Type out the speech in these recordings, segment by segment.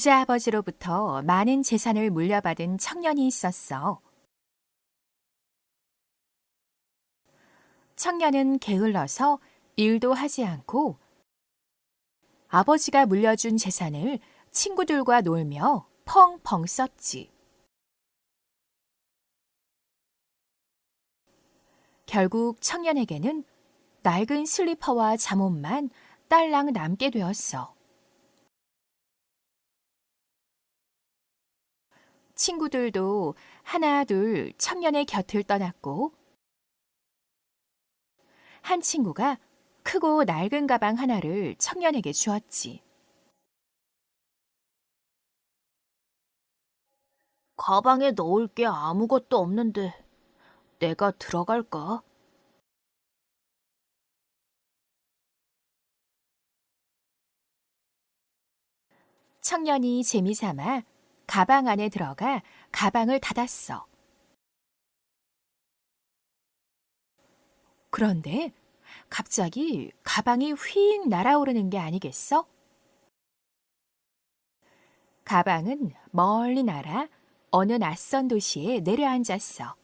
부자 아버지로부터 많은 재산을 물려받은 청년이 있었어. 청년은 게을러서 일도 하지 않고 아버지가 물려준 재산을 친구들과 놀며 펑펑 썼지. 결국 청년에게는 낡은 슬리퍼와 잠옷만 딸랑 남게 되었어. 친구들도 하나 둘 청년의 곁을 떠났고 한 친구가 크고 낡은 가방 하나를 청년에게 주었지. 가방에 넣을 게 아무것도 없는데 내가 들어갈까? 청년이 재미삼아 가방 안에 들어가 가방을 닫았어. 그런데 갑자기 가방이 휙 날아오르는 게 아니겠어? 가방은 멀리 날아 어느 낯선 도시에 내려앉았어.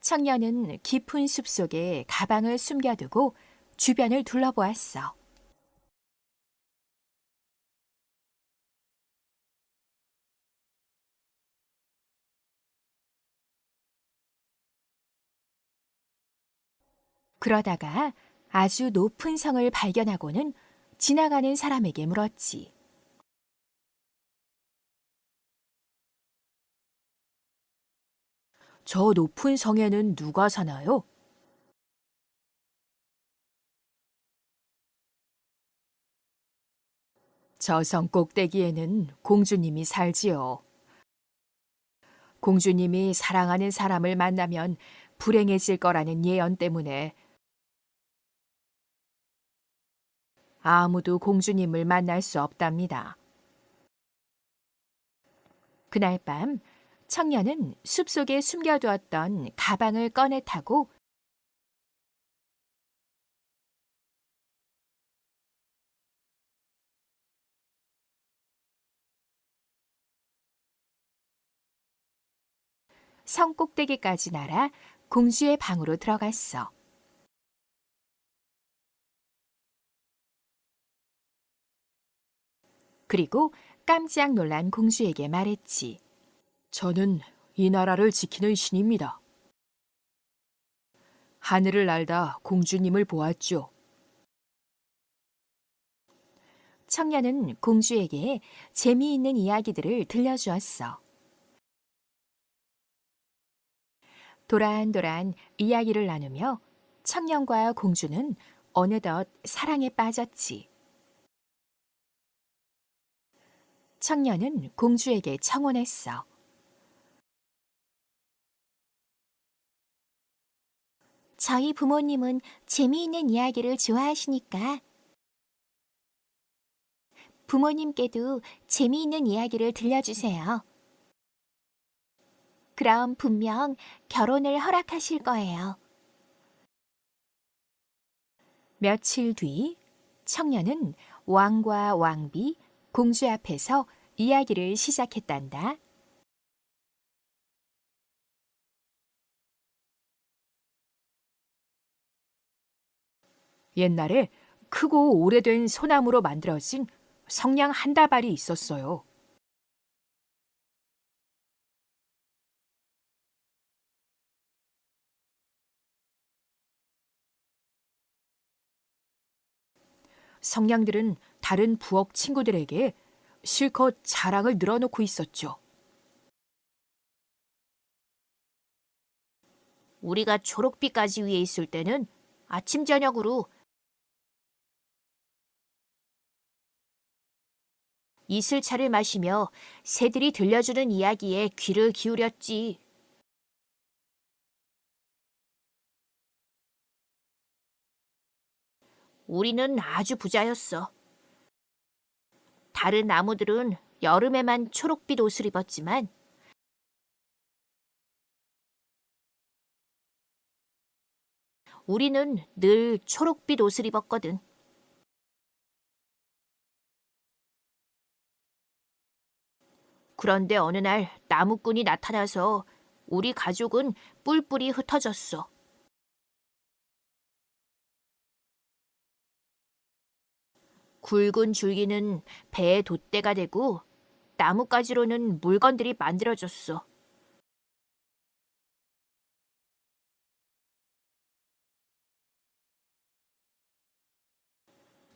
청년은 깊은 숲 속에 가방을 숨겨두고 주변을 둘러보았어. 그러다가 아주 높은 성을 발견하고는 지나가는 사람에게 물었지. 저 높은 성에는 누가 사나요? 저 성 꼭대기에는 공주님이 살지요. 공주님이 사랑하는 사람을 만나면 불행해질 거라는 예언 때문에 아무도 공주님을 만날 수 없답니다. 그날 밤 청년은 숲속에 숨겨두었던 가방을 꺼내 타고 성 꼭대기까지 날아 공주의 방으로 들어갔어. 그리고 깜짝 놀란 공주에게 말했지. 저는 이 나라를 지키는 신입니다. 하늘을 날다 공주님을 보았죠. 청년은 공주에게 재미있는 이야기들을 들려주었어. 도란도란 이야기를 나누며 청년과 공주는 어느덧 사랑에 빠졌지. 청년은 공주에게 청혼했어. 저희 부모님은 재미있는 이야기를 좋아하시니까 부모님께도 재미있는 이야기를 들려주세요. 그럼 분명 결혼을 허락하실 거예요. 며칠 뒤 청년은 왕과 왕비, 공주 앞에서 이야기를 시작했단다. 옛날에 크고 오래된 소나무로 만들어진 성냥 한 다발이 있었어요. 성냥들은 다른 부엌 친구들에게 실컷 자랑을 늘어놓고 있었죠. 우리가 초록빛까지 위에 있을 때는 아침 저녁으로 이슬차를 마시며 새들이 들려주는 이야기에 귀를 기울였지. 우리는 아주 부자였어. 다른 나무들은 여름에만 초록빛 옷을 입었지만 우리는 늘 초록빛 옷을 입었거든. 그런데 어느 날 나무꾼이 나타나서 우리 가족은 뿔뿔이 흩어졌어. 굵은 줄기는 배에 돛대가 되고 나뭇가지로는 물건들이 만들어졌어.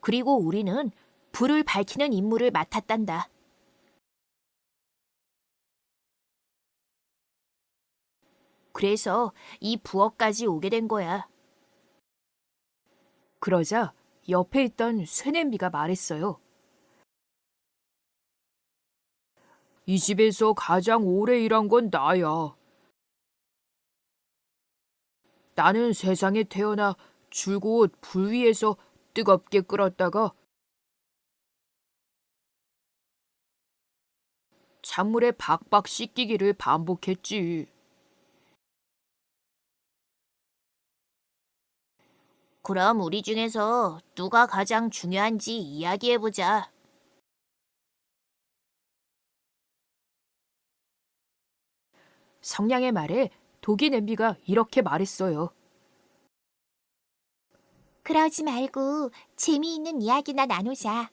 그리고 우리는 불을 밝히는 임무를 맡았단다. 그래서 이 부엌까지 오게 된 거야. 그러자 옆에 있던 쇠냄비가 말했어요. 이 집에서 가장 오래 일한 건 나야. 나는 세상에 태어나 줄곧 불 위에서 뜨겁게 끓었다가 찬물에 박박 씻기기를 반복했지. 그럼 우리 중에서 누가 가장 중요한지 이야기해보자. 성냥의 말에 독이 냄비가 이렇게 말했어요. 그러지 말고 재미있는 이야기나 나누자.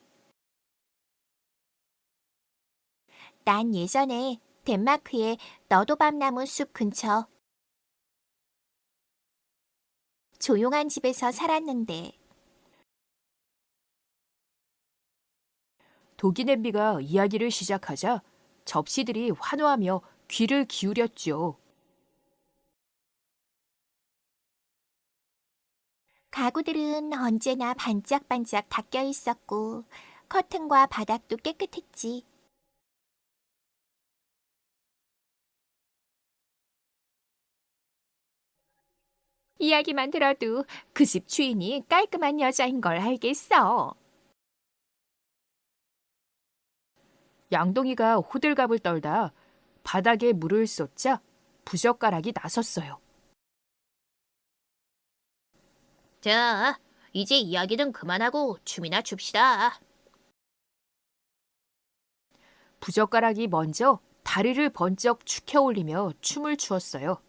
난 예전에 덴마크의 너도밤나무 숲 근처 조용한 집에서 살았는데 독이 냄비가 이야기를 시작하자 접시들이 환호하며 귀를 기울였죠. 가구들은 언제나 반짝반짝 닦여 있었고 커튼과 바닥도 깨끗했지. 이야기만 들어도 그 집 주인이 깔끔한 여자인 걸 알겠어. 양동이가 호들갑을 떨다 바닥에 물을 쏟자 부젓가락이 나섰어요. 자, 이제 이야기는 그만하고 춤이나 춥시다. 부젓가락이 먼저 다리를 번쩍 축혀 올리며 춤을 추었어요.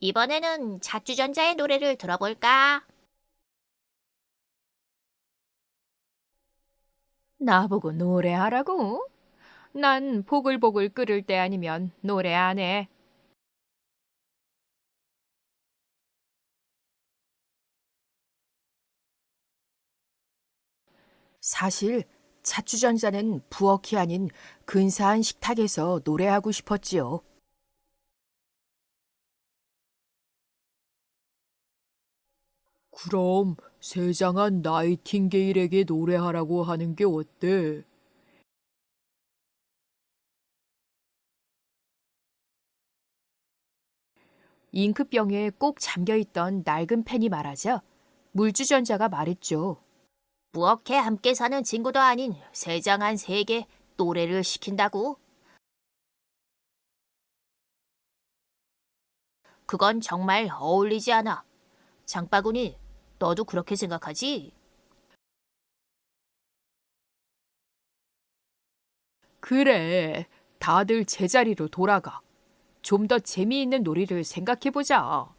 이번에는 자주전자의 노래를 들어볼까? 나보고 노래하라고? 난 보글보글 끓을 때 아니면 노래 안 해. 사실 자주전자는 부엌이 아닌 근사한 식탁에서 노래하고 싶었지요. 그럼 세장한 나이팅게일에게 노래하라고 하는 게 어때? 잉크병에 꼭 잠겨있던 낡은 펜이 말하자 물주전자가 말했죠. 부엌에 함께 사는 친구도 아닌 세장한 세계 노래를 시킨다고? 그건 정말 어울리지 않아. 장바구니, 너도 그렇게 생각하지? 그래, 다들 제자리로 돌아가. 좀 더 재미있는 놀이를 생각해보자.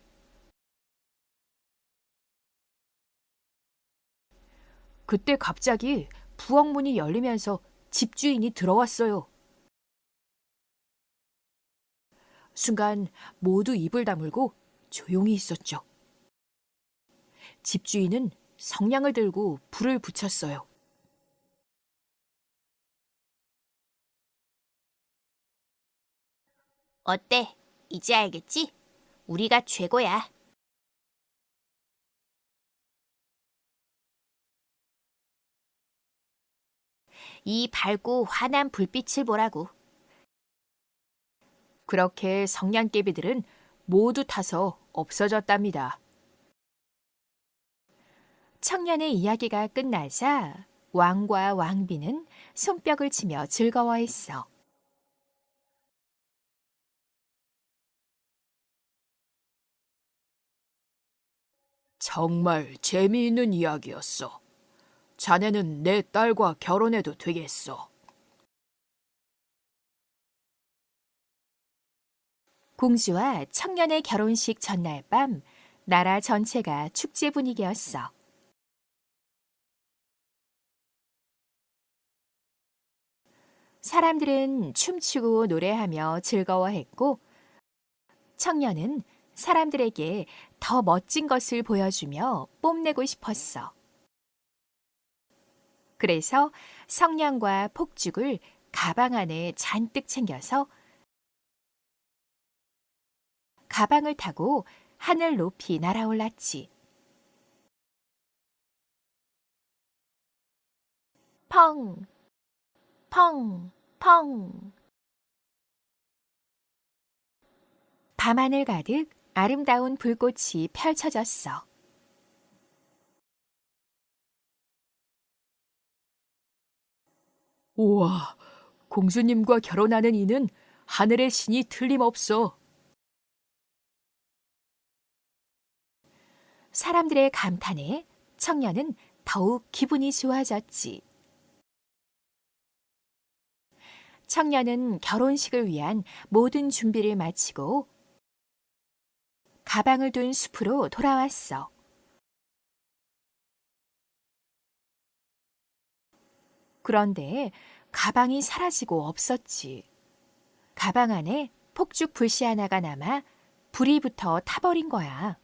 그때 갑자기 부엌 문이 열리면서 집주인이 들어왔어요. 순간 모두 입을 다물고 조용히 있었죠. 집주인은 성냥을 들고 불을 붙였어요. 어때? 이제 알겠지? 우리가 최고야. 이 밝고 환한 불빛을 보라고. 그렇게 성냥개비들은 모두 타서 없어졌답니다. 청년의 이야기가 끝나자 왕과 왕비는 손뼉을 치며 즐거워했어. 정말 재미있는 이야기였어. 자네는 내 딸과 결혼해도 되겠어. 공주와 청년의 결혼식 전날 밤 나라 전체가 축제 분위기였어. 사람들은 춤추고 노래하며 즐거워했고 청년은 사람들에게 더 멋진 것을 보여주며 뽐내고 싶었어. 그래서 성냥과 폭죽을 가방 안에 잔뜩 챙겨서 가방을 타고 하늘 높이 날아올랐지. 펑, 펑, 펑. 밤하늘 가득 아름다운 불꽃이 펼쳐졌어. 우와, 공주님과 결혼하는 이는 하늘의 신이 틀림없어. 사람들의 감탄에 청년은 더욱 기분이 좋아졌지. 청년은 결혼식을 위한 모든 준비를 마치고 가방을 둔 숲으로 돌아왔어. 그런데 가방이 사라지고 없었지. 가방 안에 폭죽 불씨 하나가 남아 불이 붙어 타버린 거야.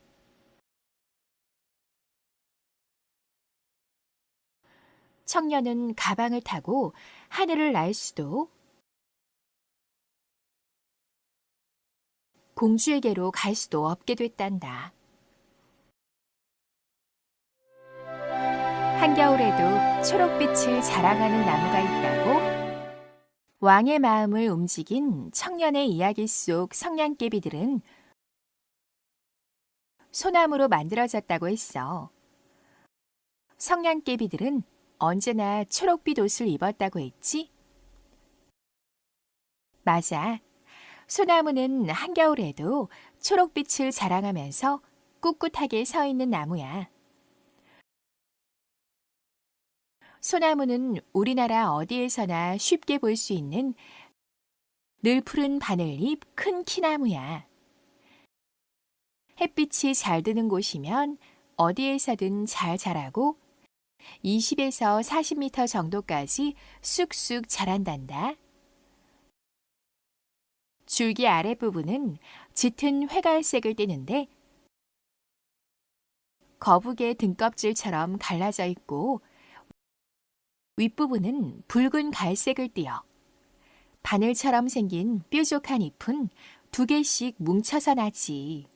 청년은 가방을 타고 하늘을 날 수도 공주에게로 갈 수도 없게 됐단다. 한겨울에도 초록빛을 자랑하는 나무가 있다고 왕의 마음을 움직인 청년의 이야기 속 성냥개비들은 소나무로 만들어졌다고 했어. 성냥개비들은 언제나 초록빛 옷을 입었다고 했지? 맞아. 소나무는 한겨울에도 초록빛을 자랑하면서 꿋꿋하게 서 있는 나무야. 소나무는 우리나라 어디에서나 쉽게 볼 수 있는 늘 푸른 바늘잎 큰 키나무야. 햇빛이 잘 드는 곳이면 어디에서든 잘 자라고 20에서 40m 정도까지 쑥쑥 자란단다. 줄기 아랫부분은 짙은 회갈색을 띠는데 거북의 등껍질처럼 갈라져 있고 윗부분은 붉은 갈색을 띠어 바늘처럼 생긴 뾰족한 잎은 두 개씩 뭉쳐서 나지.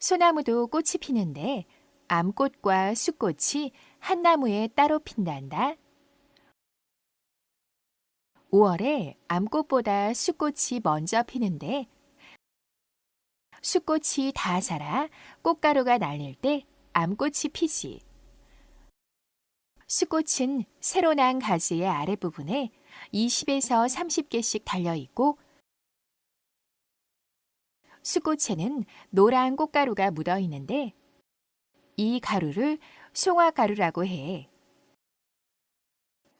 소나무도 꽃이 피는데 암꽃과 숫꽃이 한 나무에 따로 핀단다. 5월에 암꽃보다 숫꽃이 먼저 피는데 숫꽃이 다 자라 꽃가루가 날릴 때 암꽃이 피지. 숫꽃은 새로 난 가지의 아랫부분에 20에서 30개씩 달려 있고 숫꽃에는 노란 꽃가루가 묻어 있는데 이 가루를 송화가루라고 해.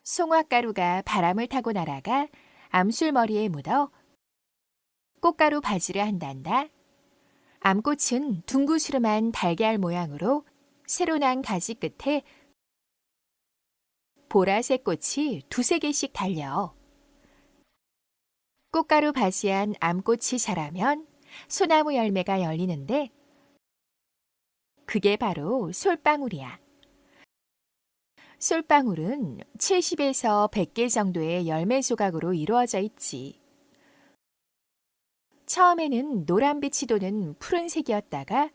송화가루가 바람을 타고 날아가 암술머리에 묻어 꽃가루 바지를 한단다. 암꽃은 둥구스름한 달걀 모양으로 새로 난 가지 끝에 보라색 꽃이 두세 개씩 달려. 꽃가루 바지한 암꽃이 자라면 소나무 열매가 열리는데 그게 바로 솔방울이야. 솔방울은 70에서 100개 정도의 열매 조각으로 이루어져 있지. 처음에는 노란빛이 도는 푸른색이었다가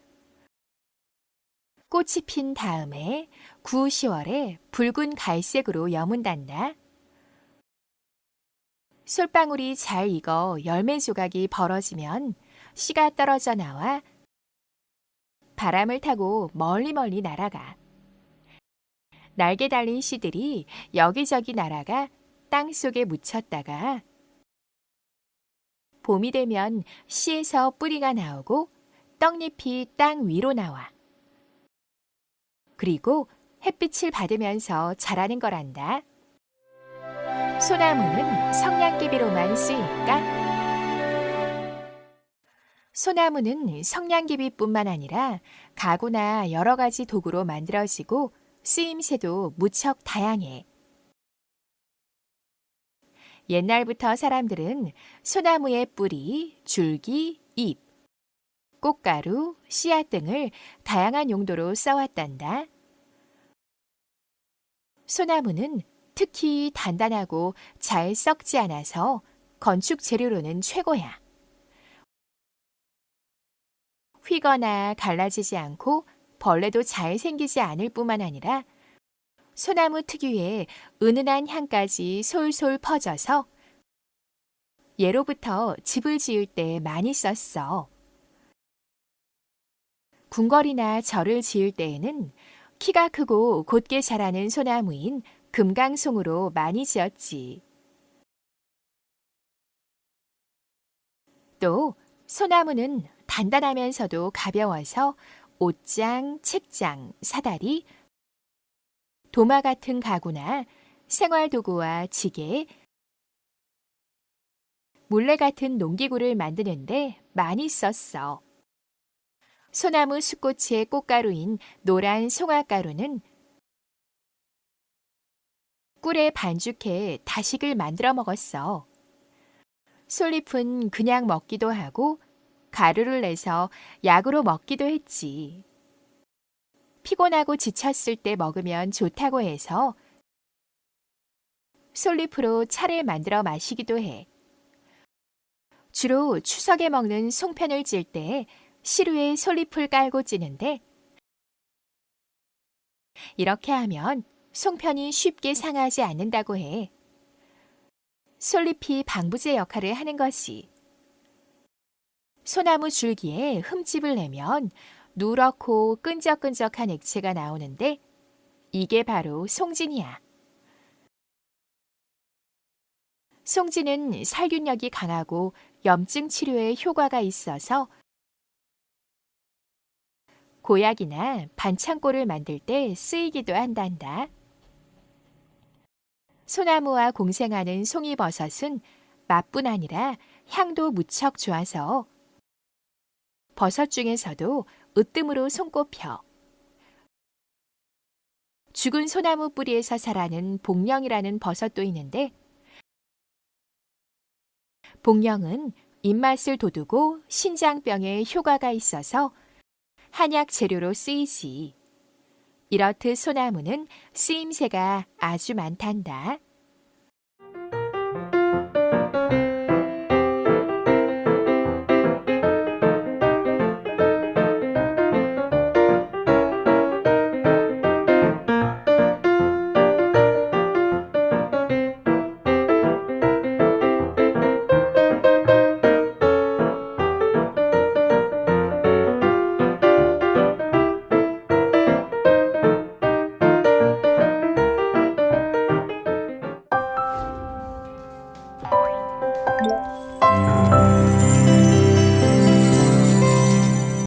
꽃이 핀 다음에 9, 10월에 붉은 갈색으로 여문단다. 솔방울이 잘 익어 열매 조각이 벌어지면 씨가 떨어져 나와 바람을 타고 멀리 멀리 날아가. 날개 달린 씨들이 여기저기 날아가 땅 속에 묻혔다가 봄이 되면 씨에서 뿌리가 나오고 떡잎이 땅 위로 나와. 그리고 햇빛을 받으면서 자라는 거란다. 소나무는 성냥개비로만 쓰일까? 소나무는 성냥개비뿐만 아니라 가구나 여러 가지 도구로 만들어지고 쓰임새도 무척 다양해. 옛날부터 사람들은 소나무의 뿌리, 줄기, 잎, 꽃가루, 씨앗 등을 다양한 용도로 써왔단다. 소나무는 특히 단단하고 잘 썩지 않아서 건축 재료로는 최고야. 휘거나 갈라지지 않고 벌레도 잘 생기지 않을 뿐만 아니라 소나무 특유의 은은한 향까지 솔솔 퍼져서 예로부터 집을 지을 때 많이 썼어. 궁궐이나 절을 지을 때에는 키가 크고 곧게 자라는 소나무인 금강송으로 많이 지었지. 또 소나무는 단단하면서도 가벼워서 옷장, 책장, 사다리, 도마 같은 가구나 생활도구와 지게, 물레 같은 농기구를 만드는데 많이 썼어. 소나무 숲꽃의 꽃가루인 노란 송화가루는 꿀에 반죽해 다식을 만들어 먹었어. 솔잎은 그냥 먹기도 하고 가루를 내서 약으로 먹기도 했지. 피곤하고 지쳤을 때 먹으면 좋다고 해서 솔잎으로 차를 만들어 마시기도 해. 주로 추석에 먹는 송편을 찔 때 시루에 솔잎을 깔고 찌는데 이렇게 하면 송편이 쉽게 상하지 않는다고 해. 솔잎이 방부제 역할을 하는 것이. 소나무 줄기에 흠집을 내면 누렇고 끈적끈적한 액체가 나오는데 이게 바로 송진이야. 송진은 살균력이 강하고 염증 치료에 효과가 있어서 고약이나 반창고를 만들 때 쓰이기도 한단다. 소나무와 공생하는 송이버섯은 맛뿐 아니라 향도 무척 좋아서 버섯 중에서도 으뜸으로 손꼽혀. 죽은 소나무 뿌리에서 자라는 복령이라는 버섯도 있는데 복령은 입맛을 돋우고 신장병에 효과가 있어서 한약 재료로 쓰이지. 이렇듯 소나무는 쓰임새가 아주 많단다.